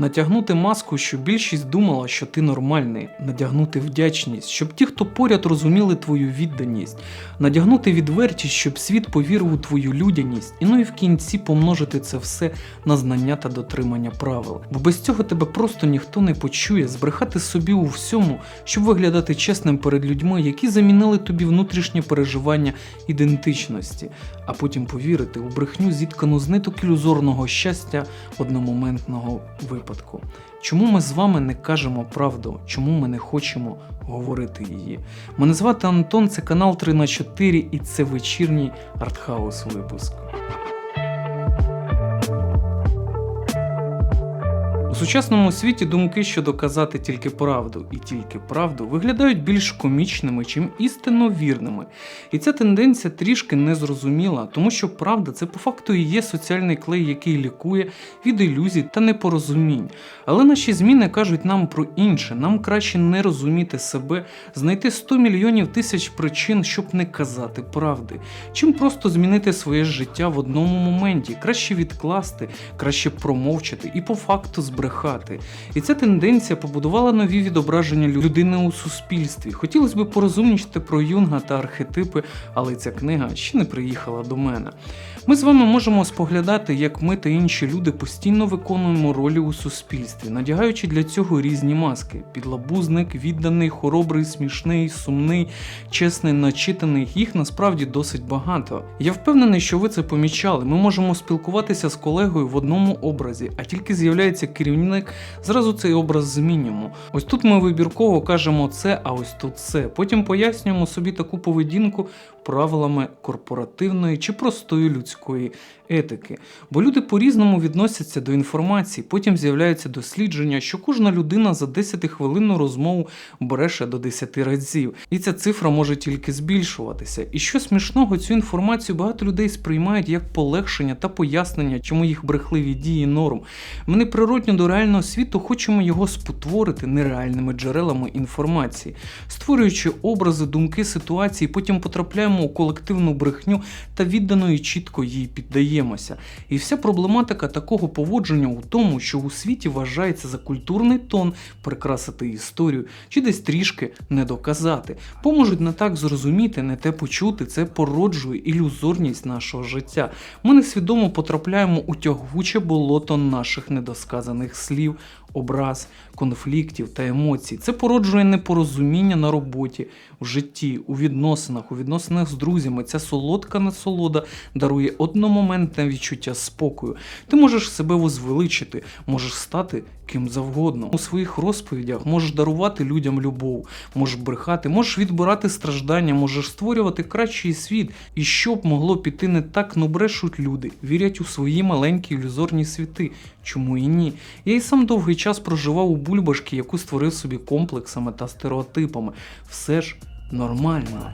Натягнути маску, щоб більшість думала, що ти нормальний, надягнути вдячність, щоб ті, хто поряд розуміли твою відданість, надягнути відвертість, щоб світ повірив у твою людяність, і ну і в кінці помножити це все на знання та дотримання правил. Бо без цього тебе просто ніхто не почує, збрехати собі у всьому, щоб виглядати чесним перед людьми, які замінили тобі внутрішнє переживання ідентичності, а потім повірити у брехню, зіткану з ниток ілюзорного щастя одномоментного випадку. Чому ми з вами не кажемо правду? Чому ми не хочемо говорити її? Мене звати Антон, це канал 3 на 4 і це вечірній артхаус випуск. Сучасному світі думки, що доказати тільки правду і тільки правду, виглядають більш комічними, чим істинно вірними. І ця тенденція трішки незрозуміла, тому що правда це по факту і є соціальний клей, який лікує від ілюзій та непорозумінь. Але наші зміни кажуть нам про інше. Нам краще не розуміти себе, знайти 100 мільйонів тисяч причин, щоб не казати правди, чим просто змінити своє життя в одному моменті, краще відкласти, краще промовчати і по факту збрехати. І ця тенденція побудувала нові відображення людини у суспільстві. Хотілося б порозумнічити про юнга та архетипи, але ця книга ще не приїхала до мене. Ми з вами можемо споглядати, як ми та інші люди постійно виконуємо ролі у суспільстві, надягаючи для цього різні маски: підлабузник, відданий, хоробрий, смішний, сумний, чесний, начитаний. Їх насправді досить багато. Я впевнений, що ви це помічали. Ми можемо спілкуватися з колегою в одному образі, а тільки з'являється керівник, зразу цей образ змінюємо. Ось тут ми вибірково кажемо це, а ось тут це. Потім пояснюємо собі таку поведінку правилами корпоративної чи простої людської етики. Бо люди по-різному відносяться до інформації, потім з'являються дослідження, що кожна людина за 10-хвилинну розмову бреше до 10 разів, і ця цифра може тільки збільшуватися. І що смішного, цю інформацію багато людей сприймають як полегшення та пояснення, чому їх брехливі дії норм. Ми неприродньо до реального світу хочемо його спотворити нереальними джерелами інформації, створюючи образи, думки, ситуації, потім потрапляємо у колективну брехню та віддано і чітко їй піддаємося. І вся проблематика такого поводження у тому, що у світі вважається за культурний тон прикрасити історію чи десь трішки не доказати. Поможуть не так зрозуміти, не те почути, це породжує ілюзорність нашого життя. Ми несвідомо потрапляємо у тягуче болото наших недосказаних слів, образ, конфліктів та емоцій. Це породжує непорозуміння на роботі, в житті, у відносинах, у відносинах з друзями. Ця солодка насолода дарує одномоментне відчуття спокою. Ти можеш себе возвеличити, можеш стати ким завгодно. У своїх розповідях можеш дарувати людям любов, можеш брехати, можеш відбирати страждання, можеш створювати кращий світ. І що б могло піти не так, ну брешуть люди, вірять у свої маленькі ілюзорні світи. Чому і ні? Я і сам довгий час проживав у бульбашки, яку створив собі комплексами та стереотипами. Все ж нормально.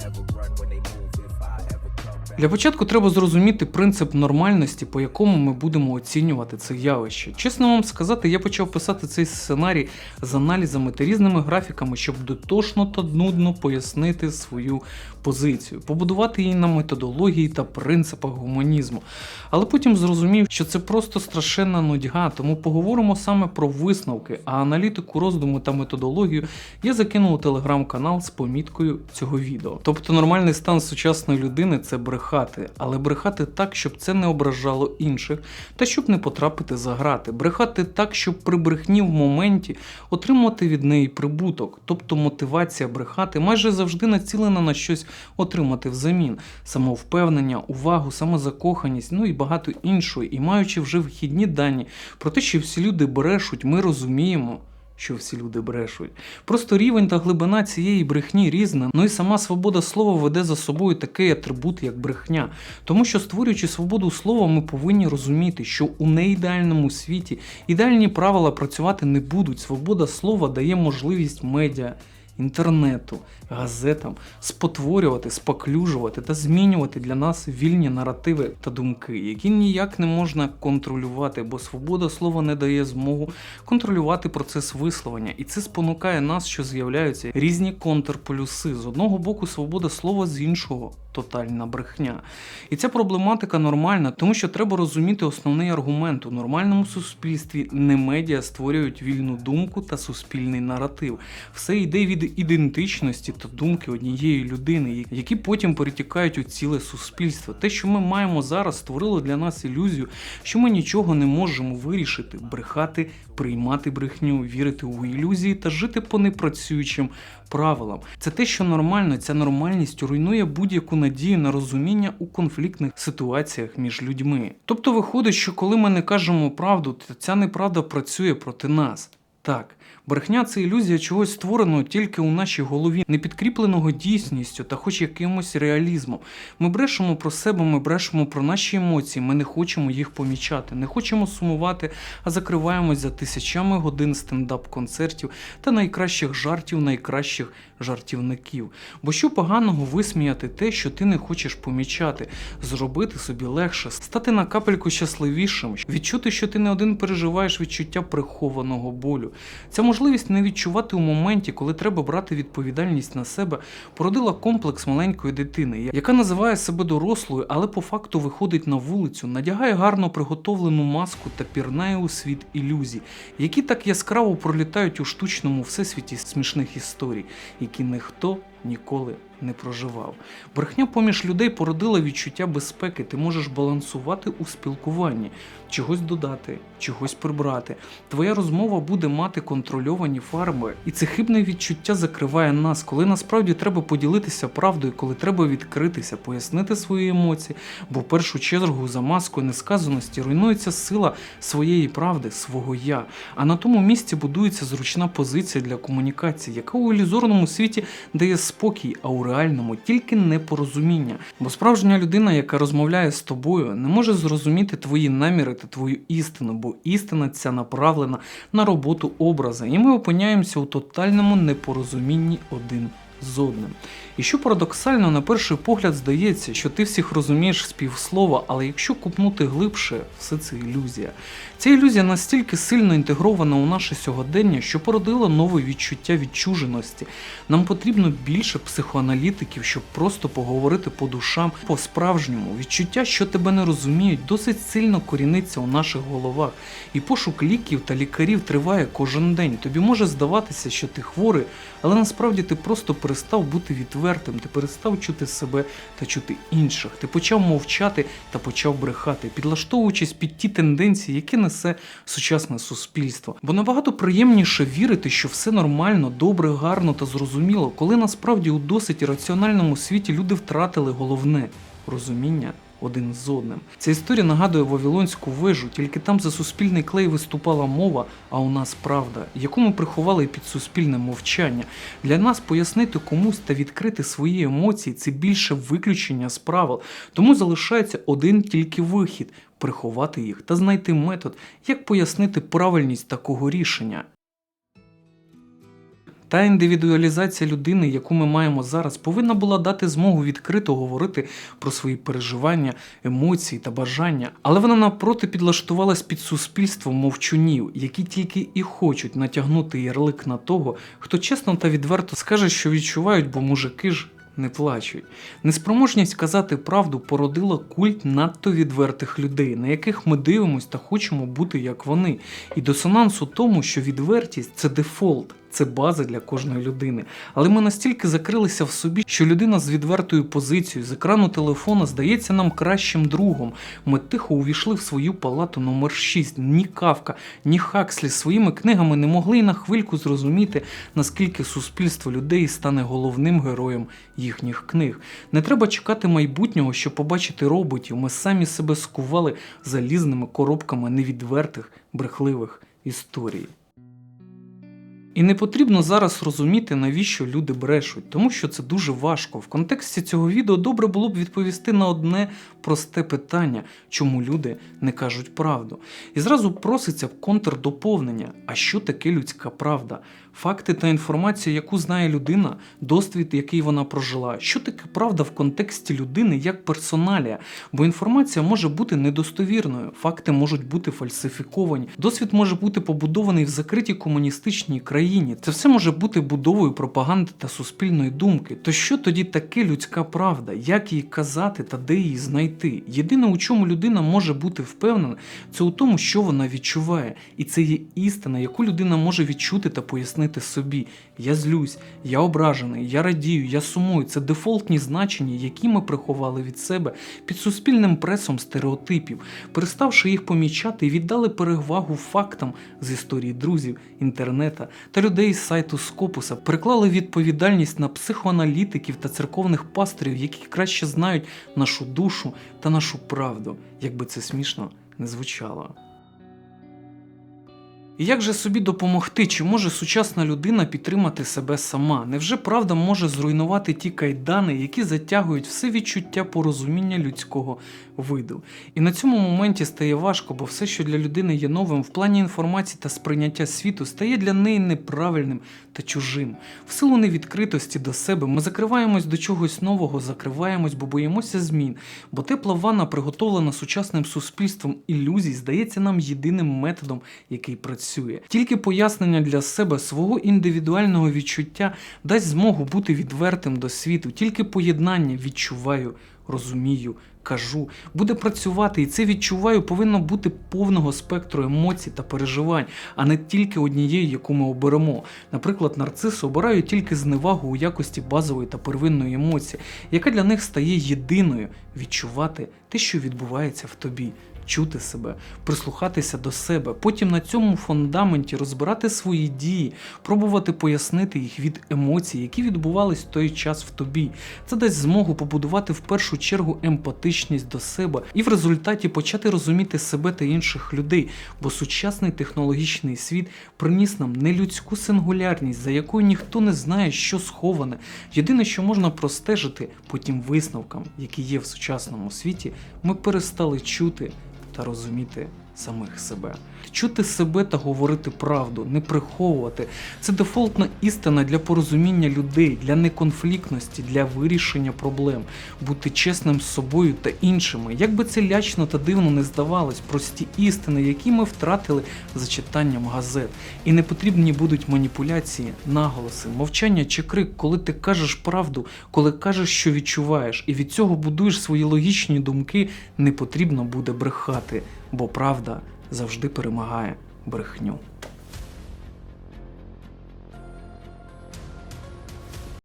Для початку треба зрозуміти принцип нормальності, по якому ми будемо оцінювати це явище. Чесно вам сказати, я почав писати цей сценарій з аналізами та різними графіками, щоб дотошно та нудно пояснити свою позицію, побудувати її на методології та принципах гуманізму. Але потім зрозумів, що це просто страшенна нудьга, тому поговоримо саме про висновки, а аналітику роздуму та методологію я закинув у телеграм-канал з поміткою цього відео. Тобто нормальний стан сучасної людини це брехати, але брехати так, щоб це не ображало інших, та щоб не потрапити за грати, брехати так, щоб при брехні в моменті отримувати від неї прибуток, тобто мотивація брехати майже завжди націлена на щось отримати взамін, самовпевнення, увагу, самозакоханість, ну і багато іншого. І маючи вже вихідні дані про те, що всі люди брешуть, ми розуміємо. Що всі люди брешуть. Просто рівень та глибина цієї брехні різна, ну і сама свобода слова веде за собою такий атрибут, як брехня. Тому що, створюючи свободу слова, ми повинні розуміти, що у неідеальному світі ідеальні правила працювати не будуть. Свобода слова дає можливість медіа інтернету, газетам спотворювати, споклюжувати та змінювати для нас вільні наративи та думки, які ніяк не можна контролювати, бо свобода слова не дає змогу контролювати процес висловлення, і це спонукає нас, що з'являються різні контрполюси. З одного боку, свобода слова, з іншого тотальна брехня. І ця проблематика нормальна, тому що треба розуміти основний аргумент у нормальному суспільстві. Не медіа створюють вільну думку та суспільний наратив. Все йде від ідентичності та думки однієї людини, які потім перетікають у ціле суспільство. Те, що ми маємо зараз, створило для нас ілюзію, що ми нічого не можемо вирішити, брехати, приймати брехню, вірити у ілюзії та жити по непрацюючим правилам. Це те, що нормально, ця нормальність руйнує будь-яку надію на розуміння у конфліктних ситуаціях між людьми. Тобто виходить, що коли ми не кажемо правду, то ця неправда працює проти нас. Так, брехня це ілюзія чогось створеного тільки у нашій голові, не підкріпленого дійсністю та хоч якимось реалізмом. Ми брешемо про себе, ми брешемо про наші емоції, ми не хочемо їх помічати, не хочемо сумувати, а закриваємось за тисячами годин стендап-концертів та найкращих жартів найкращих жартівників. Бо що поганого висміяти те, що ти не хочеш помічати, зробити собі легше, стати на капельку щасливішим, відчути, що ти не один переживаєш відчуття прихованого болю. Ця можливість не відчувати у моменті, коли треба брати відповідальність на себе, породила комплекс маленької дитини, яка називає себе дорослою, але по факту виходить на вулицю, надягає гарно приготовлену маску та пірнає у світ ілюзій, які так яскраво пролітають у штучному всесвіті смішних історій, які ніхто ніколи не проживав. Брехня поміж людей породила відчуття безпеки. Ти можеш балансувати у спілкуванні, чогось додати, чогось прибрати. Твоя розмова буде мати контрольовані фарби, і це хибне відчуття закриває нас, коли насправді треба поділитися правдою, коли треба відкритися, пояснити свої емоції. Бо в першу чергу за маскою несказаності руйнується сила своєї правди, свого я. А на тому місці будується зручна позиція для комунікації, яка у ілюзорному світі дає спокій, а у реальному тільки непорозуміння. Бо справжня людина, яка розмовляє з тобою, не може зрозуміти твої наміри та твою істину, бо істина ця направлена на роботу образа, і ми опиняємося у тотальному непорозумінні один з одним. І що парадоксально, на перший погляд здається, що ти всіх розумієш з півслова, але якщо купнути глибше, все це ілюзія. Ця ілюзія настільки сильно інтегрована у наше сьогодення, що породила нове відчуття відчуженості. Нам потрібно більше психоаналітиків, щоб просто поговорити по душам по-справжньому. Відчуття, що тебе не розуміють, досить сильно коріниться у наших головах. І пошук ліків та лікарів триває кожен день. Тобі може здаватися, що ти хворий, але насправді ти просто перестав бути відвертим, ти перестав чути себе та чути інших. Ти почав мовчати та почав брехати, підлаштовуючись під ті тенденції, які несе сучасне суспільство. Бо набагато приємніше вірити, що все нормально, добре, гарно та зрозуміло, коли насправді у досить раціональному світі люди втратили головне розуміння. Один з одним. Ця історія нагадує Вавилонську вежу, тільки там за суспільний клей виступала мова, а у нас правда, яку ми приховали під суспільне мовчання. Для нас пояснити комусь та відкрити свої емоції це більше виключення з правил. Тому залишається один тільки вихід приховати їх та знайти метод, як пояснити правильність такого рішення. Та індивідуалізація людини, яку ми маємо зараз, повинна була дати змогу відкрито говорити про свої переживання, емоції та бажання, але вона навпроти підлаштувалась під суспільство мовчунів, які тільки і хочуть натягнути ярлик на того, хто чесно та відверто скаже, що відчувають, бо мужики ж. Не плачуть. Неспроможність казати правду породила культ надто відвертих людей, на яких ми дивимося та хочемо бути як вони. І дисонанс у тому, що відвертість це дефолт, це база для кожної людини. Але ми настільки закрилися в собі, що людина з відвертою позицією з екрану телефона здається нам кращим другом. Ми тихо увійшли в свою палату номер 6 Ні Кавка, ні Хакслі своїми книгами не могли й на хвильку зрозуміти, наскільки суспільство людей стане головним героєм їхніх книг. Не треба чекати майбутнього, щоб побачити роботів. Ми самі себе скували залізними коробками невідвертих, брехливих історій. І не потрібно зараз розуміти, навіщо люди брешуть, тому що це дуже важко. В контексті цього відео добре було б відповісти на одне просте питання, чому люди не кажуть правду. І зразу проситься контрдоповнення. А що таке людська правда? Факти та інформація, яку знає людина, досвід, який вона прожила. Що таке правда в контексті людини як персоналія? Бо інформація може бути недостовірною, факти можуть бути фальсифіковані, досвід може бути побудований в закритій комуністичній країні. Це все може бути будовою пропаганди та суспільної думки. То що тоді таке людська правда? Як її казати та де її знайти? Єдине, у чому людина може бути впевнена, це у тому, що вона відчуває, і це є істина, яку людина може відчути та пояснити собі. Я злюсь, я ображений, я радію, я сумую. Це дефолтні значення, які ми приховали від себе під суспільним пресом стереотипів, переставши їх помічати віддали перевагу фактам з історії друзів, інтернета та людей з сайту Скопуса, переклали відповідальність на психоаналітиків та церковних пастирів, які краще знають нашу душу та нашу правду, якби це смішно не звучало. І як же собі допомогти? Чи може сучасна людина підтримати себе сама? Невже правда може зруйнувати ті кайдани, які затягують все відчуття порозуміння людського виду? І на цьому моменті стає важко, бо все, що для людини є новим в плані інформації та сприйняття світу, стає для неї неправильним та чужим. В силу невідкритості до себе ми закриваємось до чогось нового, закриваємось, бо боїмося змін. Бо тепла ванна, приготовлена сучасним суспільством ілюзій, здається нам єдиним методом, який працює. Тільки пояснення для себе свого індивідуального відчуття дасть змогу бути відвертим до світу, тільки поєднання відчуваю, розумію. Кажу, буде працювати, і це відчуваю повинно бути повного спектру емоцій та переживань, а не тільки однієї, яку ми оберемо. Наприклад, нарциси обирають тільки зневагу у якості базової та первинної емоції, яка для них стає єдиною відчувати те, що відбувається в тобі. Чути себе, прислухатися до себе, потім на цьому фундаменті розбирати свої дії, пробувати пояснити їх від емоцій, які відбувались в той час в тобі. Це дасть змогу побудувати в першу чергу емпатичність до себе і в результаті почати розуміти себе та інших людей, бо сучасний технологічний світ приніс нам нелюдську сингулярність, за якою ніхто не знає, що сховане. Єдине, що можна простежити по тим висновкам, які є в сучасному світі, ми перестали чути та розуміти самих себе. Чути себе та говорити правду, не приховувати це дефолтна істина для порозуміння людей, для неконфліктності, для вирішення проблем, бути чесним з собою та іншими. Як би це лячно та дивно не здавалось, прості істини, які ми втратили за читанням газет. І не потрібні будуть маніпуляції, наголоси, мовчання чи крик, коли ти кажеш правду, коли кажеш, що відчуваєш, і від цього будуєш свої логічні думки, не потрібно буде брехати, бо правда завжди перемагає брехню.